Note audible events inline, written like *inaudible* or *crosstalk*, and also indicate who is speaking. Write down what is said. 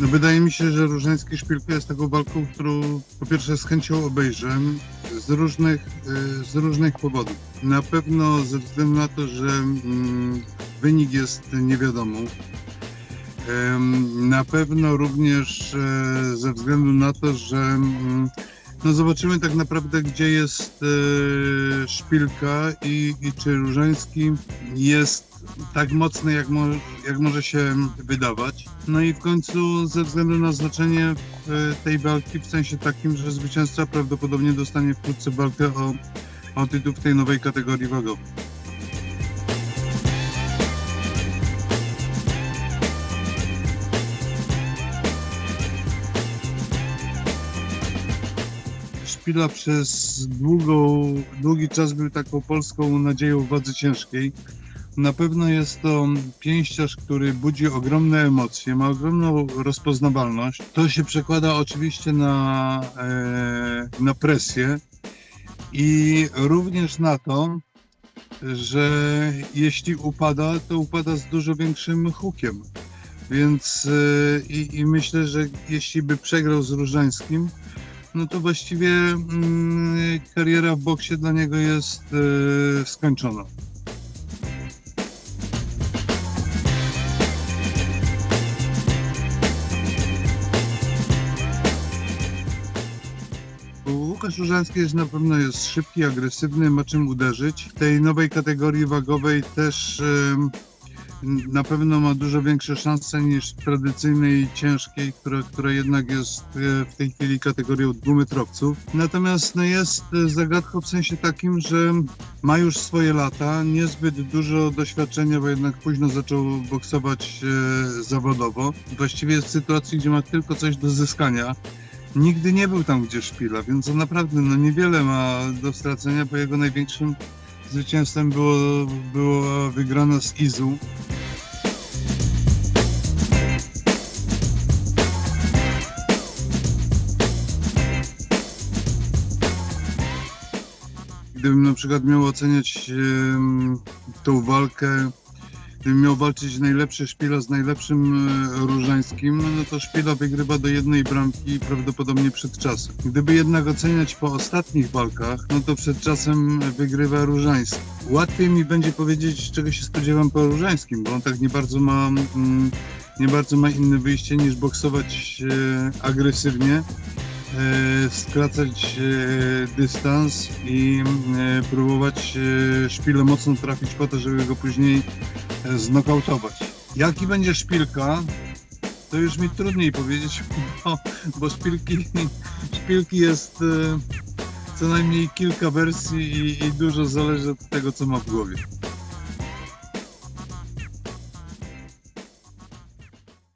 Speaker 1: wydaje mi się, że Różański Szpilka jest taką walką, którą po pierwsze z chęcią obejrzę z różnych, y, z różnych powodów. Na pewno ze względu na to, że mm, wynik jest niewiadomą. Na pewno również e, ze względu na to, że mm, no zobaczymy tak naprawdę, gdzie jest e, szpilka i, i czy Różański jest tak mocny, jak, mo, jak może się wydawać. No i w końcu ze względu na znaczenie e, tej walki, w sensie takim, że zwycięzca prawdopodobnie dostanie wkrótce walkę o, o tytuł w tej nowej kategorii wagowej. Szpila przez długą, długi czas był taką polską nadzieją w wadze ciężkiej. Na pewno jest to pięściarz, który budzi ogromne emocje, ma ogromną rozpoznawalność. To się przekłada oczywiście na, e, na presję i również na to, że jeśli upada, to upada z dużo większym hukiem. Więc e, i, i myślę, że jeśli by przegrał z Różańskim, no to właściwie mm, kariera w boksie dla niego jest e, skończona. Łukasz Różański jest na pewno jest szybki, agresywny, ma czym uderzyć. W tej nowej kategorii wagowej też em, na pewno ma dużo większe szanse niż w tradycyjnej ciężkiej, która, która jednak jest e, w tej chwili kategorią dwumetrowców. Natomiast no, jest e, zagadką w sensie takim, że ma już swoje lata, niezbyt dużo doświadczenia, bo jednak późno zaczął boksować e, zawodowo. Właściwie jest w sytuacji, gdzie ma tylko coś do zyskania. Nigdy nie był tam, gdzie szpila, więc on naprawdę no, niewiele ma do stracenia, bo jego największym zwycięstwem było, było wygrana z Izu. Gdybym na przykład miał oceniać em, tą walkę, miał walczyć najlepszy szpila z najlepszym e, różańskim, no to szpila wygrywa do jednej bramki prawdopodobnie przed czasem. Gdyby jednak oceniać po ostatnich walkach, no to przed czasem wygrywa różański. Łatwiej mi będzie powiedzieć, czego się spodziewam po różańskim, bo on tak nie bardzo ma, mm, nie bardzo ma inne wyjście niż boksować e, agresywnie e, skracać dystans i próbować szpilę mocno trafić po to, żeby go później znokautować. Jaki będzie szpilka, to już mi trudniej powiedzieć, *laughs* bo, bo szpilki, szpilki jest e, co najmniej kilka wersji i, i dużo zależy od tego, co ma w głowie.